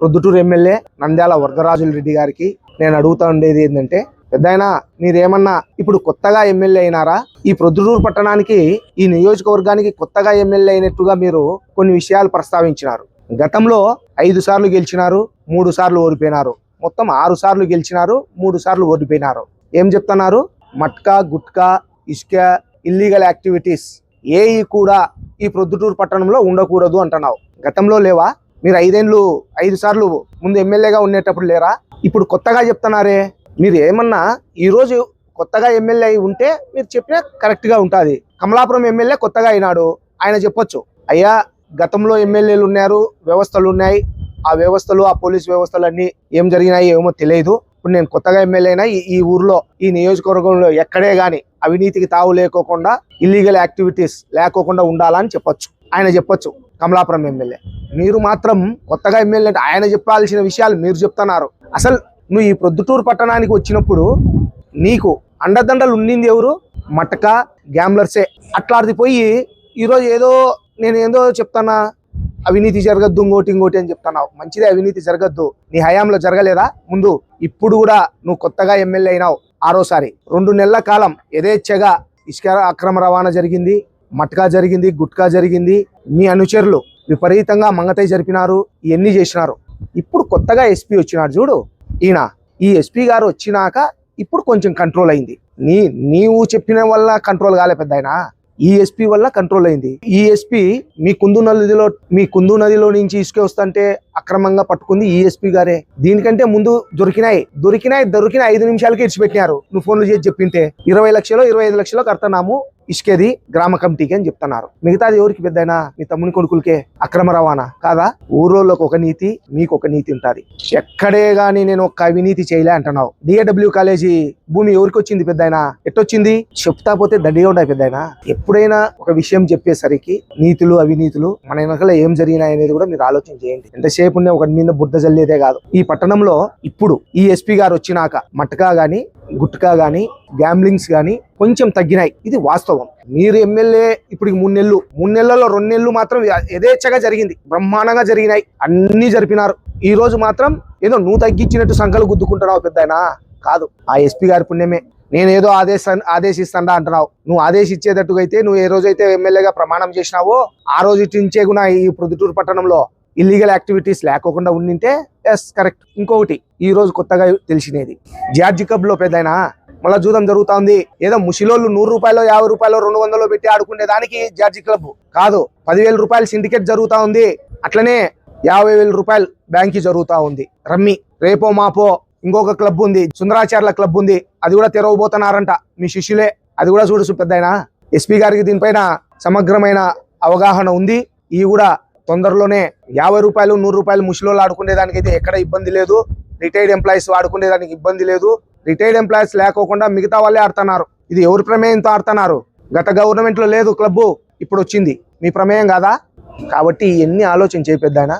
Proddatur MLA Nandyala Varadarajula Reddy గారికి నేను అడుగుతా ఉండేది ఏంటంటే పెద్దయినా మీరేమన్నా ఇప్పుడు కొత్తగా ఎమ్మెల్యే అయినారా? ఈ ప్రొద్దుటూరు పట్టణానికి ఈ నియోజకవర్గానికి కొత్తగా ఎమ్మెల్యే అయినట్టుగా మీరు కొన్ని విషయాలు ప్రస్తావించినారు. గతంలో ఐదు సార్లు గెలిచినారు మూడు సార్లు ఓడిపోయినారు. మొత్తం ఆరు సార్లు గెలిచినారు మూడు సార్లు ఓడిపోయినారు. ఏం చెప్తున్నారు? మట్కా గుట్కా ఇసుక ఇల్లీగల్ యాక్టివిటీస్ ఏవి కూడా ఈ ప్రొద్దుటూరు పట్టణంలో ఉండకూడదు అంటున్నావు. గతంలో లేవా? మీరు ఐదేండ్లు ఐదు సార్లు ముందు ఎమ్మెల్యేగా ఉండేటప్పుడు లేరా? ఇప్పుడు కొత్తగా చెప్తున్నారే. మీరు ఏమన్నా ఈరోజు కొత్తగా ఎమ్మెల్యే అయి ఉంటే మీరు చెప్పినా కరెక్ట్గా ఉంటుంది. కమలాపురం ఎమ్మెల్యే కొత్తగా అయినాడు. ఆయన చెప్పొచ్చు. అయ్యా గతంలో ఎమ్మెల్యేలు ఉన్నారు వ్యవస్థలు ఉన్నాయి. ఆ వ్యవస్థలు ఆ పోలీస్ వ్యవస్థలు అన్నీ ఏం జరిగినాయి ఏమో తెలియదు. ఇప్పుడు నేను కొత్తగా ఎమ్మెల్యే అయినా ఈ- ఊర్లో ఈ నియోజకవర్గంలో ఎక్కడే కానీ అవినీతికి తావు లేకోకుండా ఇల్లీగల్ యాక్టివిటీస్ లేకోకుండా ఉండాలని చెప్పొచ్చు. ఆయన చెప్పొచ్చు. కమలాపురం ఎమ్మెల్యే. మీరు మాత్రం కొత్తగా ఎమ్మెల్యే అంటే ఆయన చెప్పాల్సిన విషయాలు మీరు చెప్తున్నారు. అసలు నువ్వు ఈ ప్రొద్దుటూరు పట్టణానికి వచ్చినప్పుడు నీకు అండదండలు ఉండింది ఎవరు? మటక గ్యాంబ్లర్సే. అట్లాంటిది పోయి ఈరోజు ఏదో నేను ఏదో చెప్తానా అవినీతి జరగద్దు ఇంకోటి ఇంకోటి అని చెప్తున్నావు. మంచిదే అవినీతి జరగద్దు. నీ హయాంలో జరగలేదా? ముందు ఇప్పుడు కూడా నువ్వు కొత్తగా ఎమ్మెల్యే అయినావు. ఆరోసారి రెండు నెలల కాలం యథేచ్ఛగా ఇసుక అక్రమ రవాణా జరిగింది. మట్కా జరిగింది గుట్కా జరిగింది మీ అనుచరులు విపరీతంగా మంగతై జరిపినారు ఇవన్నీ చేసినారు. ఇప్పుడు కొత్తగా ఎస్పీ వచ్చినాడు చూడు. ఈయన ఈ ఎస్పీ గారు వచ్చినాక ఇప్పుడు కొంచెం కంట్రోల్ అయింది. నీ నీవు చెప్పిన వల్ల కంట్రోల్ కాలే పెద్ద ఆయన ఈ ఎస్పీ వల్ల కంట్రోల్ అయింది. ఈ ఎస్పీ మీ కుందు నదిలో మీ కుందు నదిలో నుంచి ఇసుక వస్తుంటే అక్రమంగా పట్టుకుంది ఈఎస్పీ గారే. దీనికంటే ముందు దొరికినాయి దొరికినాయి దొరికిన ఐదు నిమిషాలకి ఇచ్చిపెట్టినారు. నువ్వు ఫోన్లు చేసి చెప్పింటే ఇరవై లక్షలు ఇరవై ఐదు లక్షలు కడతాము ఇష్కేది గ్రామ కమిటీకి అని చెప్తున్నారు. మిగతాది ఎవరికి పెద్దయినా మీ తమ్ముని కొడుకులకే అక్రమ రవాణా కాదా? ఊరోళ్ళకి ఒక నీతి మీకు ఒక నీతి ఉంటుంది. ఎక్కడే గాని నేను ఒక అవినీతి చేయలే అంటున్నావు. డిఏడబ్ల్యూ కాలేజీ భూమి ఎవరికి వచ్చింది పెద్దయినా? ఎట్టొచ్చింది? చెప్తా పోతే దండిగా ఉండాలి పెద్దయినా. ఎప్పుడైనా ఒక విషయం చెప్పేసరికి నీతులు అవినీతులు మన వెనకాల ఏం జరిగినాయి అనేది కూడా మీరు ఆలోచన చేయండి. ఎంతసేపు ఉన్న ఒకటి మీద బుద్ధ జల్లేదే కాదు. ఈ పట్టణంలో ఇప్పుడు ఈ ఎస్పీ గారు వచ్చినాక మట్కా గాని గుట్కా గాని గ్యాంబ్లింగ్స్ గాని కొంచెం తగ్గినాయి. ఇది వాస్తవం. మీరు ఎమ్మెల్యే ఇప్పుడు మూడు నెలలు మూడు నెలల్లో రెండు నెలలు మాత్రం యథేచ్ఛగా జరిగింది. బ్రహ్మాండంగా జరిగినాయి. అన్ని జరిపినారు. ఈ రోజు మాత్రం ఏదో నువ్వు తగ్గించినట్టు సంఖలు గుద్దుకుంటున్నావు పెద్దాయనా. కాదు. ఆ ఎస్పీ గారి పుణ్యమే. నేనేదో ఆదేశ ఆదేశిస్తాడా అంటున్నావు. నువ్వు ఆదేశించేటట్టుగా అయితే నువ్వు ఏ రోజైతే ఎమ్మెల్యేగా ప్రమాణం చేసినావో ఆ రోజు నుంచే కూడా ఈ ప్రొద్దుటూరు పట్టణంలో? ఇల్లీగల్ యాక్టివిటీస్ లేకోకుండా ఉండింటే ఎస్ కరెక్ట్ ఇంకొకటి ఈ రోజు కొత్తగా తెలిసినది. జార్జి కబ్లో పెద్దయినా? మళ్ళా జూదం జరుగుతా ఉంది ఏదో ముషిలోళ్ళు నూరు రూపాయలు యాభై రూపాయలు రెండు వందలు పెట్టి ఆడుకునే దానికి జార్జి క్లబ్ కాదు పదివేల రూపాయలు సిండికేట్ జరుగుతా ఉంది. అట్లనే యాభై వేల రూపాయలు బ్యాంకి జరుగుతా ఉంది. రమ్మి రేపో మాపో ఇంకొక క్లబ్ ఉంది. సుందరాచార్ల క్లబ్ ఉంది. అది కూడా తెరవబోతున్నారంట మీ శిష్యులే. అది కూడా చూడు పెద్దయినా ఎస్పీ గారికి దీనిపైన సమగ్రమైన అవగాహన ఉంది. ఈ కూడా తొందరలోనే యాభై రూపాయలు నూరు రూపాయలు ముసలోళ్ళు ఆడుకునేదానికి అయితే ఎక్కడ ఇబ్బంది లేదు. రిటైర్డ్ ఎంప్లాయీస్ ఆడుకునేదానికి ఇబ్బంది లేదు. రిటైర్డ్ ఎంప్లాయీస్ లేకోకుండా మిగతా వాళ్ళే ఆడుతున్నారు. ఇది ఎవరి ప్రమేయంతో ఆడుతున్నారు? గత గవర్నమెంట్లో లేదు క్లబ్బు. ఇప్పుడు వచ్చింది. మీ ప్రమేయం కాదా? కాబట్టి ఇవన్నీ ఆలోచన చేపెద్దాయన